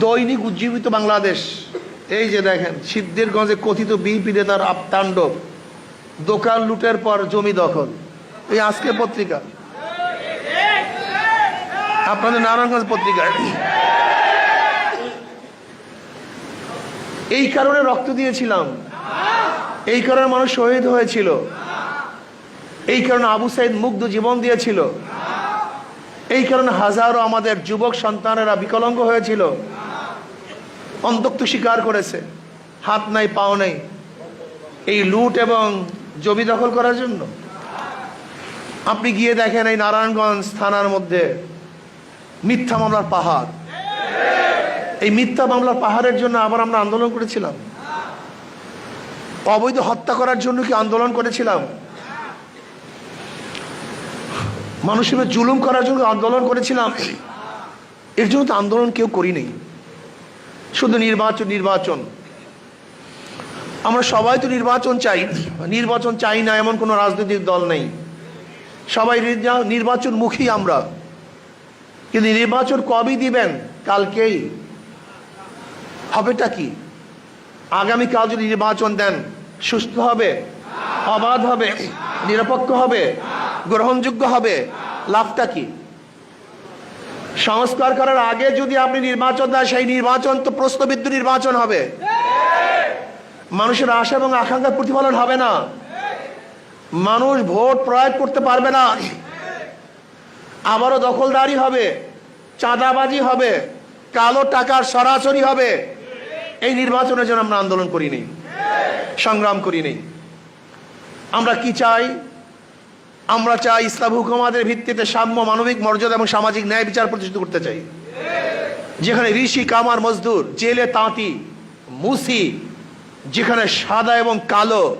দৈনিক উজ্জীবিত বাংলাদেশ। এই যে দেখেন, সিদ্ধিরগঞ্জে কথিত বিএনপি নেতার আপতাণ্ডব দোকান লুটের পর জমি দখল। এই আজকে পত্রিকা। আপনাদের নারায়ণগঞ্জ পত্রিকায় এই কারণে রক্ত দিয়েছিলাম। এই কারণে মানুষ শহীদ হয়েছিল। এই কারণে আবু সাইদ মুগ্ধ জীবন দিয়েছিল। এই কারণে হাজারো আমাদের যুবক সন্তানেরা বিকলাঙ্গ হয়েছিল। অন্তক্ত স্বীকার করেছে। হাত নাই, পাও নেই। এই লুট এবং জমি দখল করার জন্য। আপনি গিয়ে দেখেন এই নারায়ণগঞ্জ থানার মধ্যে মিথ্যা মামলার পাহাড়। এই মিথ্যা মামলার পাহাড়ের জন্য আবার আমরা আন্দোলন করেছিলাম। অবৈধ হত্যা করার জন্য কি আন্দোলন করেছিলাম? মানুষের জুলুম করার জন্য আন্দোলন করেছিলাম। এর জন্য তো আন্দোলন কেউ করিনি। শুধু নির্বাচন নির্বাচন। আমরা সবাই তো নির্বাচন চাই। নির্বাচন চাই না এমন কোনো রাজনৈতিক দল নেই। সবাই নির্যা- নির্বাচনমুখী আমরা। কিন্তু নির্বাচন কবে দিবেন? কালকেই। হবেটা কি? আগামীকাল যদি নির্বাচন দেন, সুস্থ হবে, অবাধ হবে, নিরপেক্ষ হবে গ্রহণযোগ্য হবে। লাভটা কি? সংস্কার করার আগে যদি আপনি নির্বাচন দেন, সেই নির্বাচন তো প্রশ্নবিদ্ধ নির্বাচন হবে। মানুষের আশা এবং আকাঙ্ক্ষার প্রতিফলন হবে না। মানুষ ভোট প্রয়োগ করতে পারবে না। আবারও দখলদারি হবে, চাঁদাবাজি হবে, কালো টাকার সরাসরি হবে। এই নির্বাচনের জন্য আমরা আন্দোলন করিনি, সংগ্রাম করিনি। আমরা কি চাই? আমরা চাই ইসলাম হুকুমাদের ভিত্তিতে সাম্য, মানবিক মর্যাদা এবং সামাজিক ন্যায় বিচার প্রতিষ্ঠিত করতে চাই। যেখানে ঋষি, কামার, মজদুর, জেলে তাঁতি, মুসি, যেখানে সাদা এবং কালো,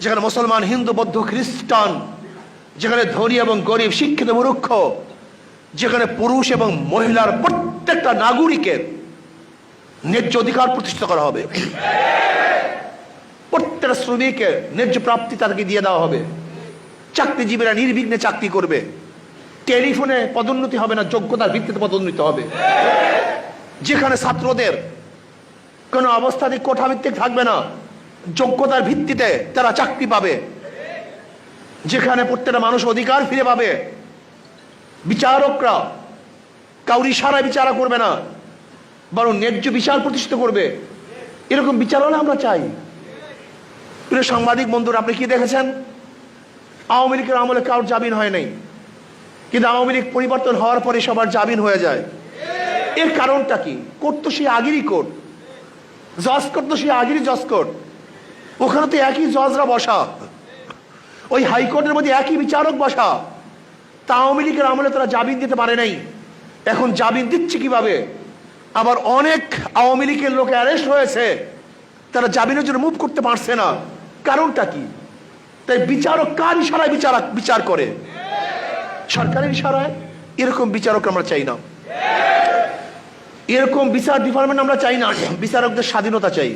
যেখানে মুসলমান, হিন্দু, বৌদ্ধ, খ্রিস্টান, যেখানে ধনী এবং গরিব, শিক্ষিত, মূর্খ, যেখানে পুরুষ এবং মহিলার প্রত্যেকটা নাগরিকের ন্যায্য অধিকার প্রতিষ্ঠিত করা হবে। প্রত্যেকটা শ্রমিকের ন্যায্য প্রাপ্তি তাদেরকে দিয়ে দেওয়া হবে। চাকরিজীবীরা নির্বিঘ্নে চাকরি করবে। টেলিফোনে পদোন্নতি হবে না, যোগ্যতার ভিত্তিতে পদোন্নতি হবে। যেখানে ছাত্রদের কোনো অবস্থাতে কোঠা ভিত্তিক থাকবে না, যোগ্যতার ভিত্তিতে তারা চাকরি পাবে। যেখানে প্রত্যেকটা মানুষ অধিকার ফিরে পাবে। বিচারকরা কাউরি সারা বিচারা করবে না, বরং ন্যায্য বিচার প্রতিষ্ঠিত করবে। এরকম বিচারনা আমরা চাই। সাংবাদিক বন্ধুরা, আপনি কি দেখেছেন? আওয়ামী লীগের আমলে কারোর জামিন হয় নাই। কিন্তু আওয়ামী লীগ পরিবর্তন হওয়ার পরে সবার জামিন হয়ে যায়। এর কারণটা কি? কোর্ট তো সেই আগেরই কোর্ট। জজ কোর্ট তো সেই আগেরই জজ কোর্ট। ওখানে তো একই জজরা বসা। ওই হাইকোর্টের মধ্যে একই বিচারক বসা। তা আওয়ামী লীগের আমলে তারা জামিন দিতে পারে নাই। এখন জামিন দিচ্ছে কীভাবে? আবার অনেক আওয়ামী লীগের লোক অ্যারেস্ট হয়েছে। তারা জামিনের জন্য মুভ করতে পারছে না। কারণটা কি? তাই বিচারক কার ইশারায় বিচার বিচার করে? সরকারের ইশারায়? এরকম বিচারক আমরা চাই না। এরকম বিচার ডিপার্টমেন্ট আমরা চাই না। বিচারকদের স্বাধীনতা চাই।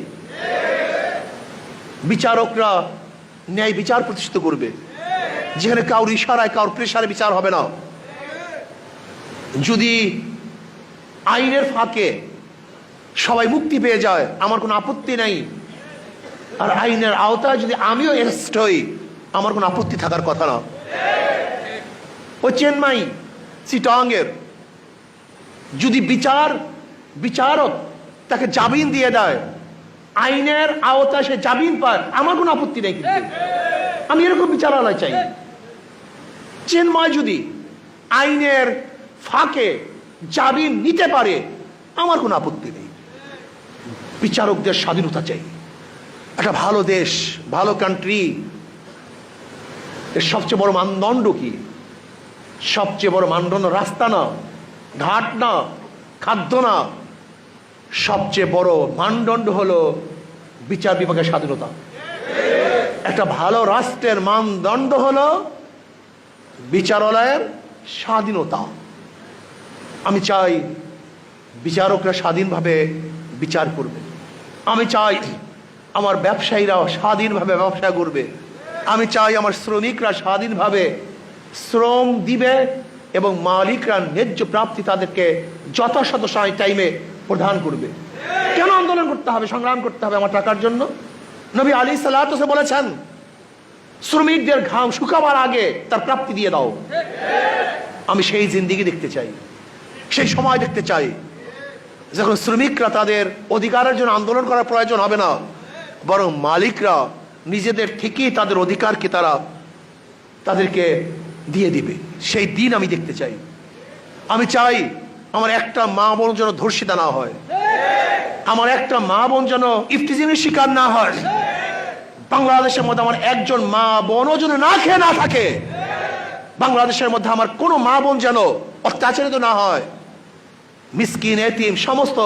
বিচারকরা ন্যায় বিচার প্রতিষ্ঠিত করবে। যেখানে কাউর ইশারায় কাউর প্রেশারে বিচার হবে না। যদি আইনের ফাঁকে সবাই মুক্তি পেয়ে যায়, আমার কোনো আপত্তি নেই। আর আইনের আওতায় যদি আমিও এরেস্ট হই, আমার কোনো আপত্তি থাকার কথা না। ও চেন্নাই চিটাঙ্গের যদি বিচার, বিচারক তাকে জামিন দিয়ে দেয়, আইনের আওতায় সে জামিন পায়, আমার কোনো আপত্তি নেই আমি এরকম বিচারালয় চাই। চেন্ময় যদি আইনের ফাঁকে জামিন নিতে পারে, আমার কোনো আপত্তি নেই। বিচারকদের স্বাধীনতা চাই। একটা ভালো দেশ, ভালো কান্ট্রি এর সবচেয়ে বড় মানদণ্ড কি? সবচেয়ে বড় মানদণ্ড রাস্তা না, ঘাট না, খাদ্য না। সবচেয়ে বড় মানদণ্ড হলো বিচার বিভাগের স্বাধীনতা। একটা ভালো রাষ্ট্রের মানদণ্ড হলো বিচারালয়ের স্বাধীনতা। আমি চাই বিচারকরা স্বাধীনভাবে বিচার করবে। আমি চাই আমার ব্যবসায়ীরাও স্বাধীনভাবে ব্যবসা করবে। আমি চাই আমার শ্রমিকরা স্বাধীনভাবে শ্রম দিবে এবং মালিকরা ন্যায্য প্রাপ্তি তাদেরকে যথাযথ টাইমে প্রদান করবে। কেন আন্দোলন করতে হবে, সংগ্রাম করতে হবে আমার টাকার জন্য? নবী আলী সাল্লাহ বলেছেন, শ্রমিকদের ঘাম শুকাবার আগে তার প্রাপ্তি দিয়ে দাও। আমি সেই জিন্দিগি দেখতে চাই, সেই সময় দেখতে চাই। যখন শ্রমিকরা তাদের অধিকারের জন্য আন্দোলন করার প্রয়োজন হবে না বরং মালিকরা নিজেদের থেকেই তাদের অধিকারকে তারা তাদেরকে দিয়ে দিবে। সেই দিন আমি দেখতে চাই। আমি চাই আমার একটা মা বোন যেন ধর্ষিতা না হয়। আমার একটা মা বোন যেন ইফতিজিমের শিকার না হয়। বাংলাদেশের মধ্যে আমার একজন মা বোনও যেন না খেয়ে না থাকে। বাংলাদেশের মধ্যে আমার কোনো মা বোন যেন অত্যাচারিত না হয়। মিসকিন, এতিম, সমস্ত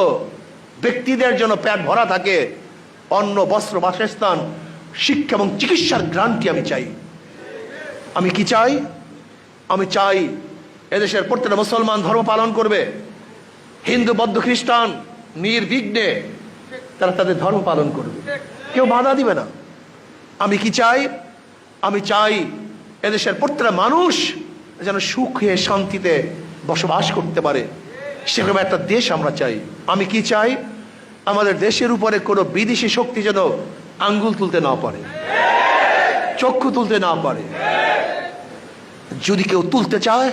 ব্যক্তিদের জন্য পেট ভরা থাকে। অন্ন, বস্ত্র, বাসস্থান, শিক্ষা এবং চিকিৎসার গ্রান্টি আমি চাই। আমি কি চাই? আমি চাই এদেশের প্রত্যেকটা মুসলমান ধর্ম পালন করবে। হিন্দু, বৌদ্ধ, খ্রিস্টান, নির্বিঘ্নে তারা তাদের ধর্ম পালন করবে। কেউ বাধা দিবে না। আমি কি চাই? আমি চাই এদেশের প্রত্যেকটা মানুষ যেন সুখে শান্তিতে বসবাস করতে পারে। সেরকম একটা দেশ আমরা চাই। আমি কি চাই? আমাদের দেশের উপরে কোনো বিদেশি শক্তি যেন আঙ্গুল তুলতে না পারে, চক্ষু তুলতে না পারে। যদি কেউ তুলতে চায়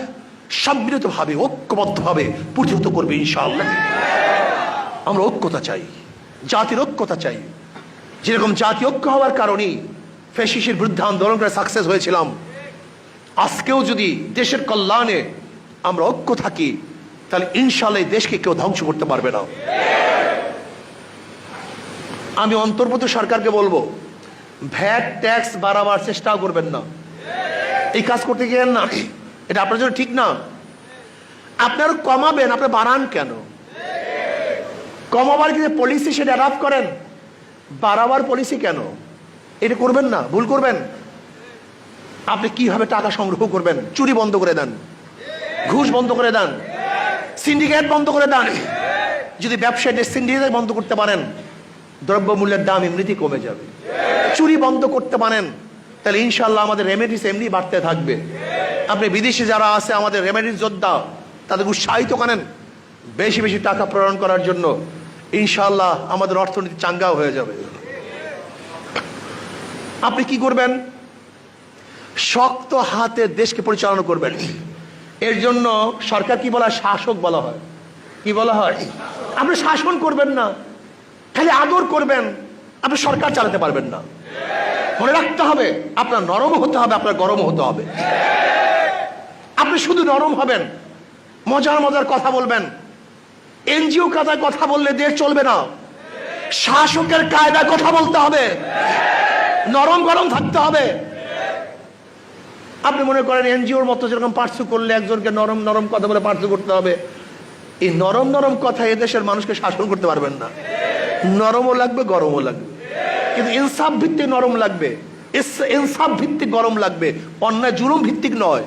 সম্মিলিতভাবে ঐক্যবদ্ধভাবে প্রতিহত করবে ইনশাআল্লাহ। আমরা ঐক্যতা চাই, জাতির ঐক্যতা চাই। যেরকম জাতি ঐক্য হওয়ার কারণেই ফেসিসের বিরুদ্ধে আন্দোলন করে সাকসেস হয়েছিলাম, আজকেও যদি দেশের কল্যাণে আমরা ঐক্য থাকি, তাহলে ইনশাল্লাহ দেশকে কেউ ধ্বংস করতে পারবে না। আমি অন্তর্বর্তী সরকারকে বলব, ভ্যাট, ট্যাক্স বাড়াবার চেষ্টাও করবেন না। এই কাজ করতে গিয়ে না, এটা আপনার জন্য ঠিক না। আপনার কমাবেন, আপনি বাড়ান কেন? কমাবার কিন্তু পলিসি সেটা অ্যাডাপ্ট করেন? বাড়াবার পলিসি কেন? এটা করবেন না, ভুল করবেন। আপনি কীভাবে টাকা সংগ্রহ করবেন? চুরি বন্ধ করে দেন। ঘুষ বন্ধ করে দেন। সিন্ডিকেট বন্ধ করে দেন। যদি ব্যবসায়ীদের সিন্ডিকেট বন্ধ করতে পারেন দ্রব্যমূল্যের দাম এমনিতেই কমে যাবে। চুরি বন্ধ করতে পারেন, তাহলে ইনশাল্লাহ আমাদের রেমেডিস এমনি বাড়তে থাকবে। আপনি বিদেশে যারা আছে, আমাদের রেমেডিস যোদ্ধা তাদের উৎসাহিত করেন বেশি বেশি টাকা প্রেরণ করার জন্য। ইনশাল্লাহ আমাদের অর্থনীতি চাঙ্গাও হয়ে যাবে। আপনি কি করবেন? শক্ত হাতে দেশকে পরিচালনা করবেন। এর জন্য সরকার কি বলা? শাসক বলা হয়। কি বলা হয়? আপনি শাসন করবেন না। খালি আদর করবেন, আপনি সরকার চালাতে পারবেন না। মনে রাখতে হবে, আপনার নরম হতে হবে, আপনার গরম হতে হবে। আপনি শুধু নরম হবেন, মজার মজার কথা বলবেন। এনজিও কাদায় কথা বললে দেশ চলবে না। শাসকের কায়দায় কথা বলতে হবে। নরম গরম থাকতে হবে। আপনি মনে করেন এনজিওর মতো যেরকম পার্শ্ব করলে একজনকে নরম নরম কথা বলে পার্শ্ব করতে হবে। এই নরম নরম কথা এদেশের মানুষকে শাসন করতে পারবেন না। নরমও লাগবে, গরমও লাগবে। কিন্তু ইনসাফ ভিত্তিক নরম লাগবে। ইনসাফ ভিত্তিক গরম লাগবে। অন্যায় জুলুম ভিত্তিক নয়।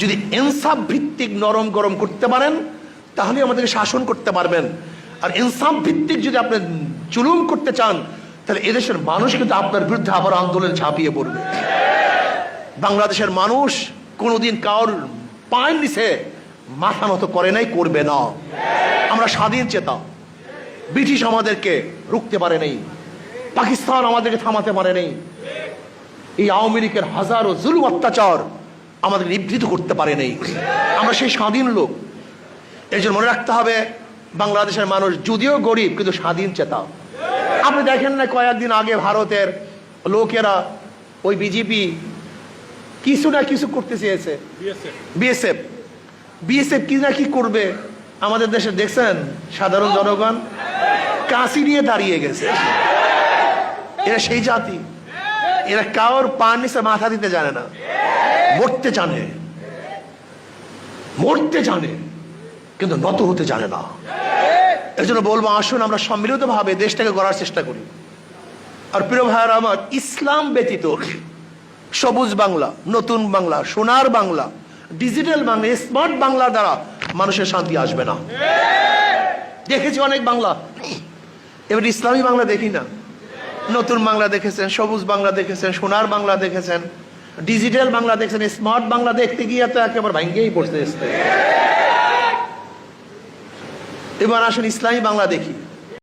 যদি ইনসাফ ভিত্তিক নরম গরম করতে পারেন, তাহলে আমাদেরকে শাসন করতে পারবেন। আর ইনসাফ ভিত্তিক যদি আপনি জুলুম করতে চান, তাহলে এদেশের মানুষ কিন্তু আপনার বিরুদ্ধে আবার আন্দোলন ঝাঁপিয়ে পড়বে। বাংলাদেশের মানুষ কোনোদিন কারোর পায়ের নিচে মাথা নত করে নাই, করবে না। আমরা স্বাধীন চেতা ব্রিটিশ আমাদেরকে রুখতে পারে নেই। পাকিস্তান আমাদেরকে থামাতে পারে নেই। এই আওয়ামী লীগের হাজারো জুলুম অত্যাচার আমাদের নিবৃত করতে পারে নেই। আমরা সেই স্বাধীন লোক। এই জন্য মনে রাখতে হবে, বাংলাদেশের মানুষ যদিও গরিব, কিন্তু স্বাধীন চেতা। আপনি দেখেন না কয়েকদিন আগে ভারতের লোকেরা ওই বিজেপি কিছু না কিছু করতে চেয়েছে? বিএসএফ বিএসএফ কি না কি করবে? আমাদের দেশে দেখছেন, সাধারণ জনগণ। কাশি নিয়ে দাঁড়িয়ে গেছে। এরা সেই জাতি। এরা কারোর পান নিচে মাথা দিতে জানে না। মরতে জানে। মরতে জানে, কিন্তু নত হতে জানে না। এর জন্য বলব, আসুন আমরা সম্মিলিত ভাবে দেশটাকে গড়ার চেষ্টা করি। আর প্রিয় ভাইয়ার আমার ইসলাম ব্যতীত সবুজ বাংলা, নতুন বাংলা, সোনার বাংলা, ডিজিটাল বাংলা, স্মার্ট বাংলার দ্বারা মানুষের শান্তি আসবে না। দেখেছি অনেক বাংলা। এবার ইসলামী বাংলা দেখি না। নতুন বাংলা দেখেছেন, সবুজ বাংলা দেখেছেন, সোনার বাংলা দেখেছেন ডিজিটাল বাংলা দেখেছেন স্মার্ট বাংলা দেখতে গিয়ে তো একেবারে ভাঙ্গেই পড়তে এসছে এবার আসুন ইসলামী বাংলা দেখি।